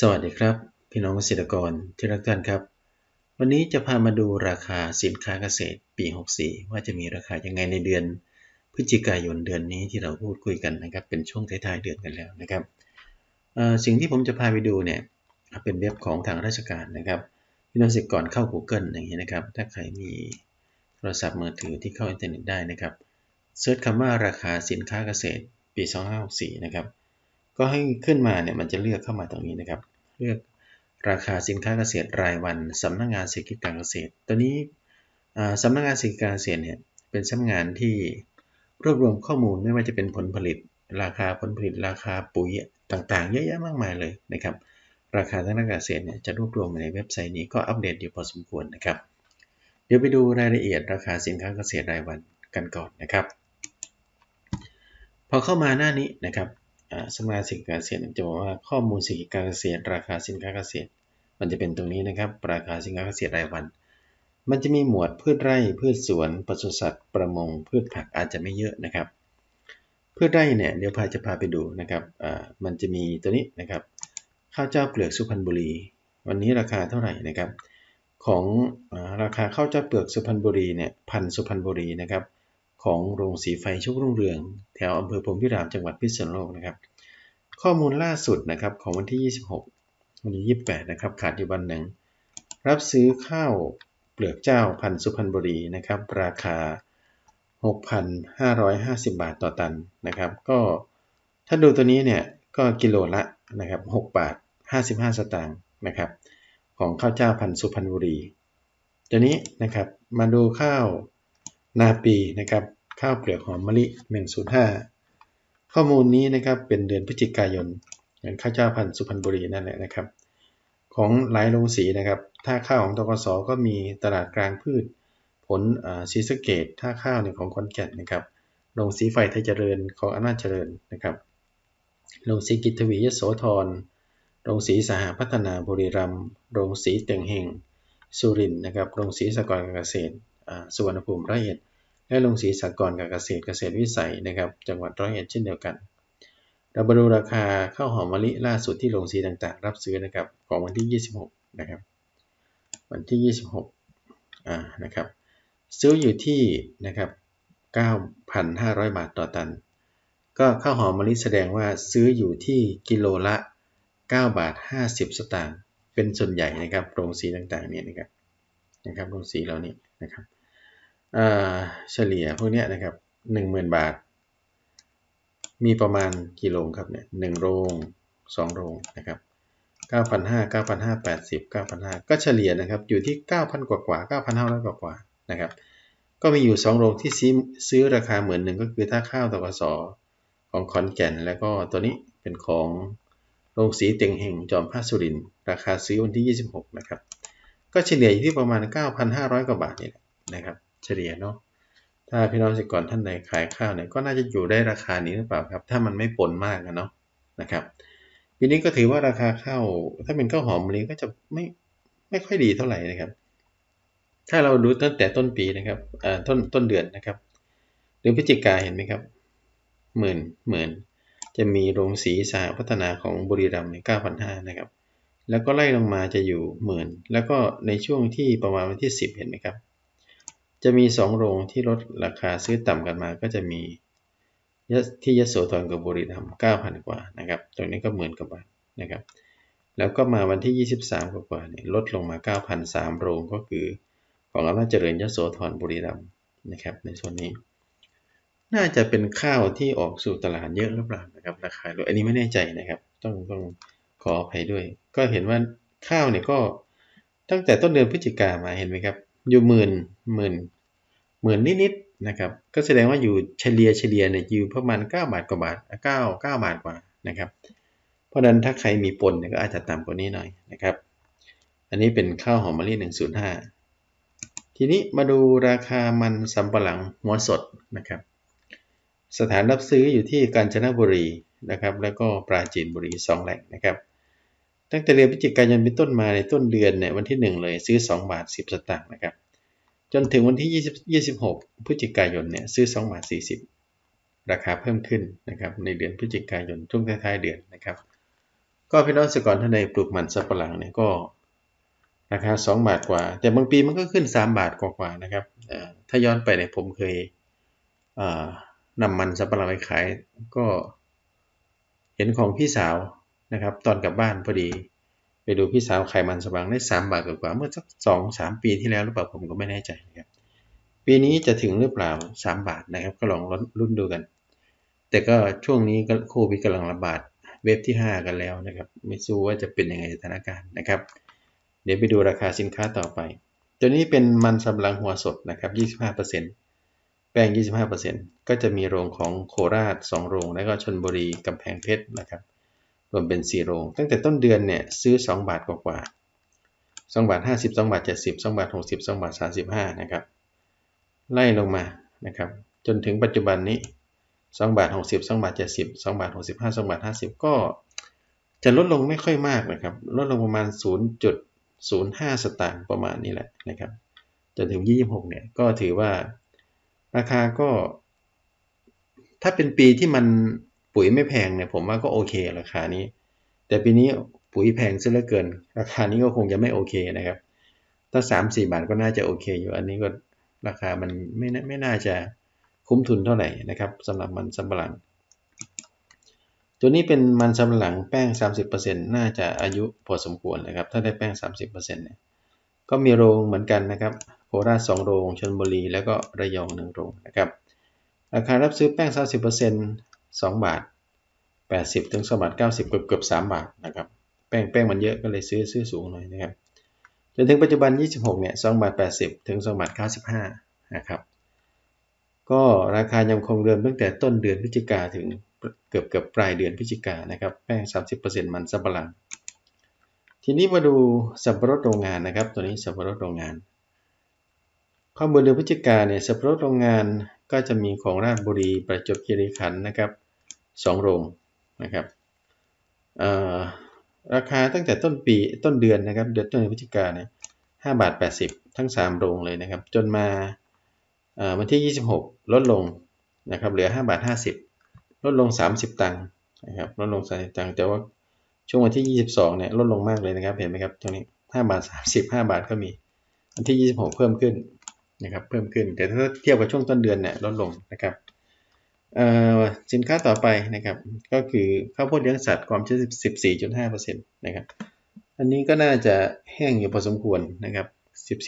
สวัสดีครับ พี่น้องเกษตรกรที่รักท่านครับ วันนี้จะพามาดูราคาสินค้าเกษตรปี 64 ว่าจะมีราคายังไงในเดือน พฤศจิกายนเดือนนี้ที่เราพูดคุยกันนะครับ เป็นช่วงท้ายๆเดือนกันแล้วนะครับสิ่งที่ผมจะพาไปดูเนี่ยเป็นเว็บของทางราชการนะครับพี่น้องเกษตรกรเข้า Google อย่างนี้นะครับ ถ้าใครมีโทรศัพท์มือถือที่เข้าอินเทอร์เน็ตได้นะครับเซิร์ชคำว่าราคาสินค้าเกษตรปี 2564 นะครับ ก็ให้ขึ้นมาเนี่ยมันจะเลือกเข้ามาตรงนี้นะครับ เลือกราคาสินค้าเกษตรรายวันสำนักงงานเศรษฐกิจการเกษตร ตัวนี้สำนักงงานเศรษฐกิจการเกษตรเนี่ยเป็นสำนักงานที่รวบรวมข้อมูลไม่ว่าจะเป็นผลผลิต ราคาผลผลิตราคาปุ๋ยต่างๆ เยอะแยะมากมายเลยนะครับ ราคาทางด้านการเกษตรเนี่ยจะรวบรวมในเว็บไซต์นี้ก็อัปเดตอยู่พอสมควรนะครับ เดี๋ยวไปดูรายละเอียดราคาสินค้าเกษตรรายวันกันก่อนนะครับ พอเข้ามาหน้านี้นะครับ สำนักงานสินค้าเกษตรจะบอกว่าข้อมูลสินค้าเกษตร ราคาสินค้าเกษตร มันจะเป็นตรงนี้นะครับ ราคาสินค้าเกษตรรายวัน มันจะมีหมวดพืชไร่ พืชสวนปศุสัตว์ ประมง พืชผักอาจจะไม่เยอะนะครับ พืชไร่เนี่ยเดี๋ยวพาจะพาไปดูนะครับมันจะมีตัวนี้นะครับ ข้าวเจ้าเปลือกสุพรรณบุรี วันนี้ราคาเท่าไหร่นะครับ ของอราคาข้าวเจ้าเปลือกสุพรรณบุรีเนี่ยพันสุพรรณบุรีนะครับ ของโรงสีไฟชุกรุ่งเรือง แถวอำเภอพรมพิรามจังหวัดพิษณุโลกนะครับ ข้อมูลล่าสุดนะครับของวันที่ 26 วันที่28 นะครับ ขาดอยู่วันหนึ่ง รับซื้อข้าวเปลือกเจ้าพันสุพรรณบุรีนะครับ ราคา 6,550 บาทต่อตันนะครับ ก็ถ้าดูตัวนี้เนี่ยก็กิโลละนะครับ6บาท 55 สตางค์นะครับ ของข้าวเจ้าพันสุพรรณบุรี ตัวนี้นะครับมาดูข้าวนาปีนะครับ ข้าวเปลือกหอมมะลิ 105 ข้อมูลนี้นะครับเป็นเดือนพฤศจิกายนเงินข้าวเจ้าพันธุ์สุพรรณบุรีนั่นแหละนะครับ ของหลายโรงสีนะครับถ้าข้าวของตกสก็มีตลาดกลางพืช ผลซีสเกตถ้าข้าวเนี่ยของคอนแก่นนะครับโรงสีไฟไทยเจริญของอำนาจเจริญนะครับโรงสีกิตวียโสธรโรงสีสหพัฒนาบุรีรัมย์โรงสีเต่งเฮงสุรินนะครับโรงสีสกรเกษตรสุวรรณภูมิร้อยเอ็ด และลงสีสากรกับเกษตรเกษตรวิสัยนะครับ จังหวัดร้อยเอ็ดเช่นเดียวกัน เรามาดูราคาข้าวหอมมะลิล่าสุดที่ลงสีต่างๆ รับซื้อนะครับของวันที่ 26 นะครับ วันที่ 26อ่านะครับซื้ออยู่ที่นะครับ9,500 บาทต่อตัน ก็ข้าวหอมมะลิแสดงว่าซื้ออยู่ที่กิโลละ 9 บาท 50 สตางค์เป็นส่วนใหญ่นะครับโรงสีต่างๆเนี่ยนะครับนะครับโรงสีเหล่านี้นะครับ เฉลี่ยพวกนี้นะครับหนึ่งหมื่นบาท มีประมาณกี่โรงครับเนี่ยหนึ่งโรงสองโรงนะครับเก้าพันห้าเก้าพันห้าแปดสิบเก้าพันห้าก็เฉลี่ยนะครับอยู่ที่เก้าพันกว่ากว่าเก้าพันห้าร้อยกว่ากว่านะครับ ก็มีอยู่สองโรงที่ซื้อซื้อราคาเหมือนหนึ่งก็คือถ้าข้าวตกสของขอนแก่น แล้วก็ตัวนี้เป็นของโรงสีเต็งเฮงจอมพระสุรินราคาซื้อวันที่ 26 นะครับ ก็เฉลี่ยอยู่ที่ประมาณ 9,500 กว่าบาทนี่แหละนะครับ เฉลี่ยเนาะถ้าพี่น้องเกษตรกรท่านใดขายข้าวเนี่ยก็น่าจะอยู่ได้ราคานี้หรือเปล่าครับ ถ้ามันไม่ปนมากนะเนาะนะครับปีนี้ก็ถือว่าราคาข้าวถ้าเป็นข้าวหอมมะลิก็จะไม่ไม่ค่อยดีเท่าไหร่นะครับ ถ้าเราดูตั้งแต่ต้นปีนะครับต้นต้นเดือนนะครับเดือพฤศจิกาเห็นไหมครับหมื่นหมื่นจะมีโรงสีสาพัฒนาของบุรีรัมย์ในเก้าพันห้านะครับ แล้วก็ไล่ลงมาจะอยู่หมื่น แล้วก็ในช่วงที่ประมาณวันที่สิบเห็นไหมครับ จะมี2โรงที่ลดราคาซื้อต่ำกันมาก็จะมีที่ยโสธรกับบุรีรัมย์9,000 กว่านะครับ ตรงนี้ก็หมื่นกว่าบาทนะครับ แล้วก็มาวันที่ 23กว่าเนี่ยลดลงมา 9,003 โรงก็คือของอำนาจเจริญยโสธรบุรีรัมย์นะครับ ในส่วนนี้ น่าจะเป็นข้าวที่ออกสู่ตลาดเยอะหรือเปล่านะครับราคาอันนี้ไม่แน่ใจนะครับ ต้องต้องขออภัยด้วย ก็เห็นว่าข้าวเนี่ยก็ตั้งแต่ต้นเดือนพฤศจิกามาเห็นไหมครับ อยู่หมื่นหมื่น หมื่นนิดๆนะครับ ก็แสดงว่าอยู่เฉลี่ยเฉลี่ยเนี่ยอยู่ประมาณ 9 บาทกว่าบาท9 9บาทกว่านะครับ เพราะนั้นถ้าใครมีปนเนี่ยก็อาจจะต่ำกว่านี้หน่อยนะครับ อันนี้เป็นข้าวหอมมะลิ105 ทีนี้มาดูราคามันสำปะหลังหัวสดนะครับ สถานรับซื้ออยู่ที่กาญจนบุรีนะครับ แล้วก็ปราจีนบุรี2แหล่งนะครับตั้งแต่เดือนพฤศจิกายนเป็นต้นมาในต้นเดือนเนี่ยวันที่ 1 เลยซื้อ 2 บาท 10 สตางค์นะครับ จนถึงวันที่26 พฤศจิกายนเนี่ยซื้อ2บาท40 ราคาเพิ่มขึ้นนะครับในเดือนพฤศจิกายนช่วงท้ายๆเดือนนะครับก็ก็พี่น้องเกษตรกรท่านใดปลูกมันสับปะหลังเนี่ยก็ราคา 2 บาทกว่า แต่บางปีมันก็ขึ้น 3 บาทกว่าๆนะครับถ้าย้อนไปเนี่ยผมเคยนำมันสับปะหลังไปขายก็เห็นของพี่สาวนะครับ ตอนกลับบ้านพอดี ไปดูพี่สาวไขมันสับปะหลังได้ 3 บาทกว่าเมื่อสักสองสามปีที่แล้วหรือเปล่าผมก็ไม่แน่ใจนะครับปีนี้จะถึงหรือเปล่า 3 บาทนะครับ ก็ลองรุ่นดูกัน แต่ก็ช่วงนี้ก็โควิดกำลังระบาดเว็บที่ 5 กันแล้วนะครับ ไม่สู้ว่าจะเป็นยังไงสถานการณ์นะครับ เดี๋ยวไปดูราคาสินค้าต่อไป ตัวนี้เป็นมันสำปะหลังหัวสดนะครับ 25%แป้ง 25%ก็จะมีโรงของโคราช 2 โรง แล้วก็ชนบุรีกำแพงเพชรนะครับ รวมเป็น4โรงตั้งแต่ต้นเดือนเนี่ยซื้อ 2 บาทกว่าๆ2บาท50 2บาท70 2บาท60 2บาท35นะครับไล่ลงมานะครับจนถึงปัจจุบันนี้ 2 บาท 60 2บาท70 2บาท65 2บาท50 ก็จะลดลงไม่ค่อยมากนะครับลดลงประมาณ 0.05 สตางค์ประมาณนี้แหละนะครับจนถึง 26เนี่ยก็ถือว่าราคาก็ ถ้าเป็นปีที่มัน ปุ๋ยไม่แพงเนี่ยผมว่าก็โอเคราคานี้ แต่ปีนี้ปุ๋ยแพงซะเหลือเกิน ราคานี้ก็คงจะไม่โอเคนะครับ ถ้า 3-4 บาทก็น่าจะโอเคอยู่อันนี้ก็ราคามันไม่ไม่น่าจะคุ้มทุนเท่าไหร่นะครับสำหรับมันสำปะหลัง ตัวนี้เป็นมันสำปะหลังแป้ง 30%น่าจะอายุพอสมควรนะครับ ถ้าได้แป้ง 30%เนี่ยก็มีโรงเหมือนกันนะครับโคราช2โรงชลบุรี แล้วก็ระยอง1โรงนะครับราคารับซื้อแป้ง 30% 2 บาท 80 ถึง2บาท 90 เกือบเกือบ3บาทนะครับแป้งแป้งมันเยอะก็เลยซื้อซื้อสูงหน่อยนะครับจนถึงปัจจุบัน 26 เนี่ย2บาท 80 ถึง2บาท 95 นะครับ ก็ราคายังคงเดิมตั้งแต่ต้นเดือนพฤศจิกาถึงเกือบเกือบปลายเดือนพฤศจิกานะครับ แป้ง 30%มันสับปะหลัง ทีนี้มาดูสับปะรดโรงงานนะครับ ตัวนี้สับปะรดโรงงาน ข้อมูลเดือนพฤศจิกาเนี่ยสับปะรดโรงงานก็จะมีของราชบุรีประจวบคีรีขันธ์นะครับ 2 โรงนะครับราคาตั้งแต่ต้นปีต้นเดือนนะครับเดือนต้นพฤศจิกาเนี่ย5บาท80ทั้ง 3 โรงเลยนะครับ จนมาวันที่ 26 ลดลงนะครับเหลือ5บาท50 ลดลง 30 ตังค์นะครับลดลง30ตังค์แต่ว่าช่วงวันที่ 22เนี่ยลดลงมากเลยนะครับเห็นไหมครับตรงนี้5บาท30 5บาทก็มีวันที่ 26 เพิ่มขึ้นนะครับเพิ่มขึ้นแต่ถ้าเทียบกับช่วงต้นเดือนเนี่ยลดลงนะครับ สินค้าต่อไปนะครับ ก็คือข้าวโพดเลี้ยงสัตว์ความชื้น14.5%นะครับอันนี้ก็น่าจะแห้งอยู่พอสมควรนะครับ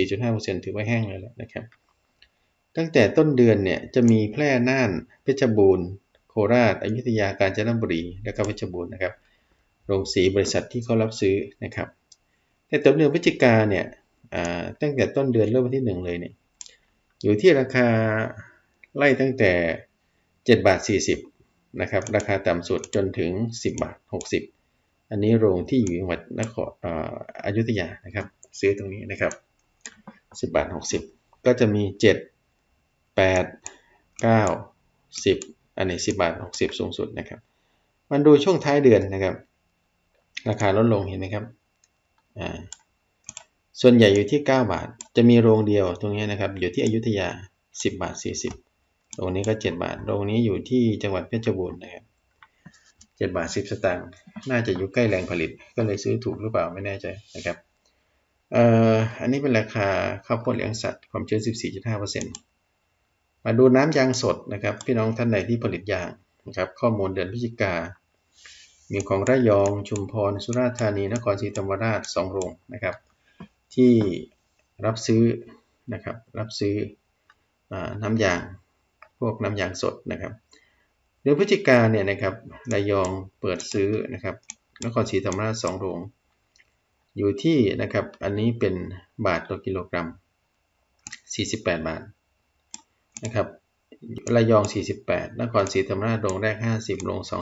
14.5%ถือว่าแห้งเลยแหละนะครับ ตั้งแต่ต้นเดือนเนี่ยจะมีแพร่น่านเพชรบูรณ์ โคราชอยุธยาการจนบุรี และก็เพชรบูรณ์นะครับโรงสีบริษัทที่เขารับซื้อนะครับ แต่ต้นเดือนพฤศจิกาเนี่ยตั้งแต่ต้นเดือนเริ่มวันที่ 1 เลยเนี่ยอยู่ที่ราคาไล่ตั้งแต่ 7บาท40นะครับราคาต่ำสุดจนถึง 10บาท60 อันนี้โรงที่อยู่จังหวัดนครอยุธยานะครับ ซื้อตรงนี้นะครับ 10บาท60 ก็จะมี 7 8 9 10 อันนี้ 10บาท60 สูงสุดนะครับ มันดูช่วงท้ายเดือนนะครับ ราคาลดลงเห็นไหมครับอ่าส่วนใหญ่อยู่ที่ 9 บาท จะมีโรงเดียวตรงนี้นะครับ อยู่ที่อยุธยา 10 บาท 40 โรงนี้ก็ 7 บาทโรงนี้อยู่ที่จังหวัดเพชรบูรณ์นะครับ7บาท 10 สตางค์ น่าจะอยู่ใกล้แหล่งผลิต ก็เลยซื้อถูกหรือเปล่าไม่แน่ใจนะครับ เอ่อ อันนี้เป็นราคาข้าวโพดเลี้ยงสัตว์ ความชื้น 14.5%มาดูน้ำยางสดนะครับ พี่น้องท่านใดที่ผลิตยางนะครับ ข้อมูลเดือนพฤศจิกา มีของระยอง ชุมพร สุราษฎร์ธานี นครศรีธรรมราช 2 โรงนะครับ ที่รับซื้อนะครับ รับซื้ออน้ำยาง วกน้ำยางสดนะครับเดือนพฤศจิกาเนี่ยนะครับระยองเปิดซื้อนะครับนครศรีธรรมราช2โรง อยู่ที่นะครับอันนี้เป็นบาทต่อกิโลกรัม 48 บาทนะครับระยอง 48 นครศรีธรรมราชโรงแรก 50โรง2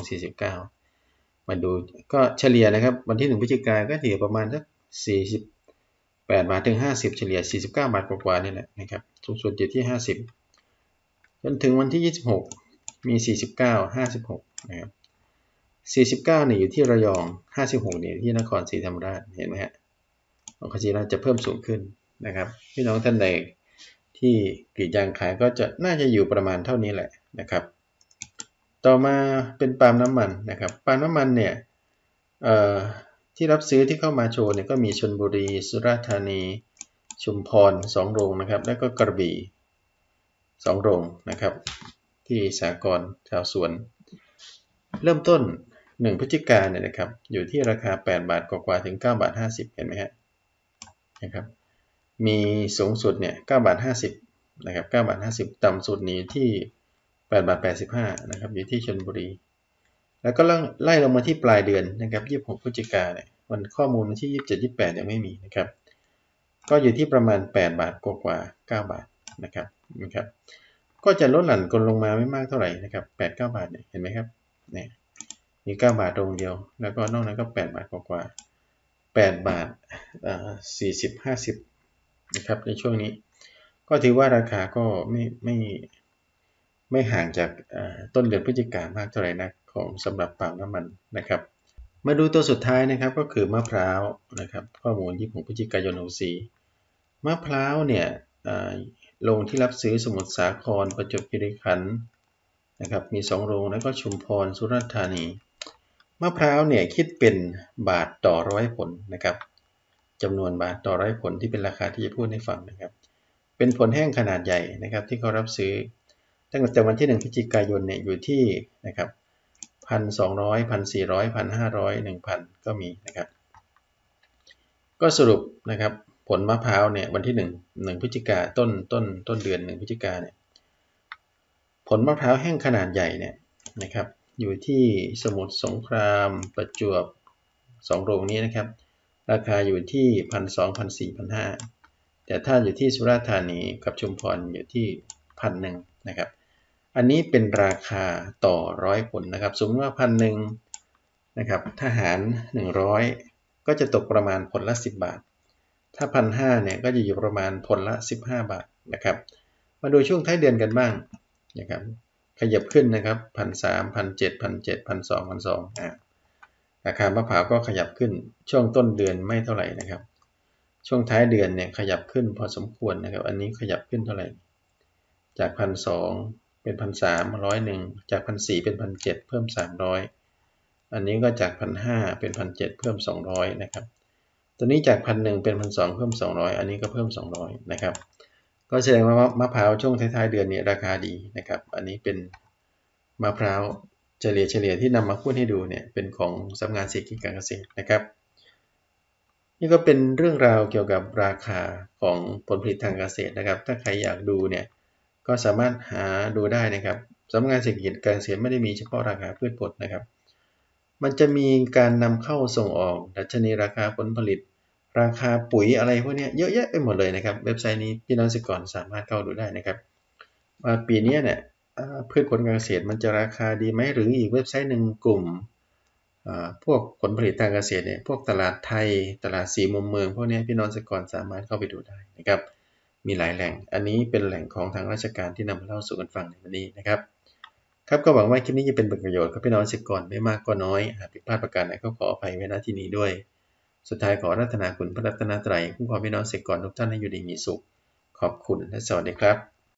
49 มาดูก็เฉลี่ยนะครับวันที่ 1พฤศจิกายนก็ถือประมาณสัก48 บาทถึง 50 เฉลี่ย 49 บาทกว่าๆนี่แหละนะครับสูงสุดอยู่ที่ 50 จนถึงวันที่ 26 มี 49 56 นะครับ 49เนี่ยอยู่ที่ระยอง 56เนี่ยที่นครศรีธรรมราช เห็นไหมฮะนครศรีรรมราจะเพิ่มสูงขึ้นนะครับ พี่น้องท่านใดที่กรีดยางขายก็จะน่าจะอยู่ประมาณเท่านี้แหละนะครับ ต่อมาเป็นปาล์มน้ำมันนะครับ ปาล์มน้ำมันเนี่ยที่รับซื้อที่เข้ามาโชว์เนี่ยก็มีชนบุรี สุราษฎร์ธานี ชุมพรสองโรงนะครับ แล้วก็กระบี่ สองโรงนะครับ ที่สากลชาวสวน เริ่มต้น 1พฤศจิกาเนี่ยนะครับ อยู่ที่ราคา 8 บาทกว่าถึง 9 บาท 50 เห็นไหมฮะนะครับ มีสูงสุดเนี่ย9บาท 50นะครับ9บาท 50 ต่ำสุดนี้ที่ 8 บาท 85นะครับ อยู่ที่ชลบุรี แล้วก็ไล่ลงมาที่ปลายเดือนนะครับ 26พฤศจิกาเนี่ยวันข้อมูลวันที่ 27 28 ยังไม่มีนะครับ ก็อยู่ที่ประมาณ 8 บาทกว่า 9 บาทนะครับ นะครับ ก็จะลดหลั่นกลลงมาไม่มากเท่าไหร่นะครับ8 9บาทเนี่ยเห็นไหมครับเนี่ยมี9บาทตรงเดียว แล้วก็นอกนั้นก็8บาทกว่าๆ8บาทอ่า40 50นะครับในช่วงนี้ ก็ถือว่าราคาก็ไม่ไม่ไม่ห่างจากต้นเดือนพฤศจิกามากเท่าไหร่นะของสำหรับปาล์มน้ำมันนะครับ มาดูตัวสุดท้ายนะครับก็คือมะพร้าวนะครับข้อมูล 26 พฤศจิกายน 64 มะพร้าวเนี่ย ลงที่รับซื้อสมุทรสาครประจวบคีรีขันธ์นะครับมี 2 โรงแล้วก็ชุมพรสุราษฎร์ธานี มะพร้าวเนี่ยคิดเป็นบาทต่อร้อยผลนะครับจำนวนบาทต่อร้อยผลที่เป็นราคาที่จะพูดให้ฟังนะครับ เป็นผลแห้งขนาดใหญ่นะครับที่เขารับซื้อ ตั้งแต่วันที่1พฤศจิกายนเนี่ยอยู่ที่นะครับพันสองร้อยพันสี่ร้อยพันห้าร้อยหนึ่งพันก็มีนะครับ ก็สรุปนะครับ ผลมะพร้าวเนี่ยวันที่1 1พฤศจิกาต้นต้นต้นเดือน1พฤศจิกาเนี่ยผลมะพร้าวแห้งขนาดใหญ่เนี่ยนะครับอยู่ที่สมุทรสงคราม ประจวบ2โรงนี้นะครับ ราคาอยู่ที่พันสองพันสี่พันห้าแต่ถ้าอยู่ที่สุราษฎร์ธานีกับชุมพรอยู่ที่พันหนึ่งนะครับ อันนี้เป็นราคาต่อร้อยผลนะครับ สมมติว่าพันหนึ่งนะครับถ้าหาร 100 ก็จะตกประมาณผลละ 10 บาท ถ้าพันห้าเนี่ยก็จะอยู่ประมาณผลละ 15 บาทนะครับ มาดูช่วงท้ายเดือนกันบ้างนะครับขยับขึ้นนะครับพันสามพันเจ็ดพันเจ็ดพันสองพันสองอ่าราคามะพร้าวก็ขยับขึ้นช่วงต้นเดือนไม่เท่าไหร่นะครับ ช่วงท้ายเดือนเนี่ยขยับขึ้นพอสมควรนะครับ อันนี้ขยับขึ้นเท่าไหร่ จากพันสองเป็นพันสามร้อยหนึ่งจากพันสี่เป็นพันเจ็ดเพิ่มสามร้อยอันนี้ก็จากพันห้าเป็นพันเจ็ดเพิ่มสองร้อยนะครับ ตัวนี้จากพันหนึ่งเป็นพันสองเพิ่มสองร้อยอันนี้ก็เพิ่มสองร้อยนะครับ ก็แสดงว่ามะพร้าวช่วงท้ายๆเดือนนี้ราคาดีนะครับ อันนี้เป็นมะพร้าวเฉลี่ยเฉลี่ยที่นำมาพูดให้ดูเนี่ยเป็นของสำนักงานเศรษฐกิจการเกษตรนะครับ นี่ก็เป็นเรื่องราวเกี่ยวกับราคาของผลผลิตทางเกษตรนะครับ ถ้าใครอยากดูเนี่ยก็สามารถหาดูได้นะครับสำนักงานเศรษฐกิจการเกษตรไม่ได้มีเฉพาะราคาพืชผลนะครับ มันจะมีการนำเข้าส่งออก ดัชนีราคาผลผลิต ราคาปุ๋ยอะไรพวกนี้เยอะแยะไปหมดเลยนะครับ เว็บไซต์นี้พี่น้องเกษตรกรสามารถเข้าดูได้นะครับว่าปีนี้เนี่ยพืชผลการเกษตรมันจะราคาดีไหมหรืออีกเว็บไซต์หนึ่งกลุ่มพวกผลผลิตทางเกษตรเนี่ยพวกตลาดไทยตลาดสีมุมเมืองพวกนี้พี่น้องเกษตรกรสามารถเข้าไปดูได้นะครับมีหลายแหล่ง อันนี้เป็นแหล่งของทางราชการที่นำมาเล่าสู่กันฟังในวันนี้นะครับ ครับก็หวังว่าคลิปนี้จะเป็นประโยชน์กับพี่น้องเกษตรกรไม่มากก็น้อยหากผิดพลาดประการใดก็ขออภัยไว้ณที่นี้ด้วย สุดท้ายขอรัตนาคุณพระรัตนตรัยคุ้มครองพี่น้องเกก่อนทุกท่านให้อยู่ดีมีสุข ขอบคุณและสวัสดีครับ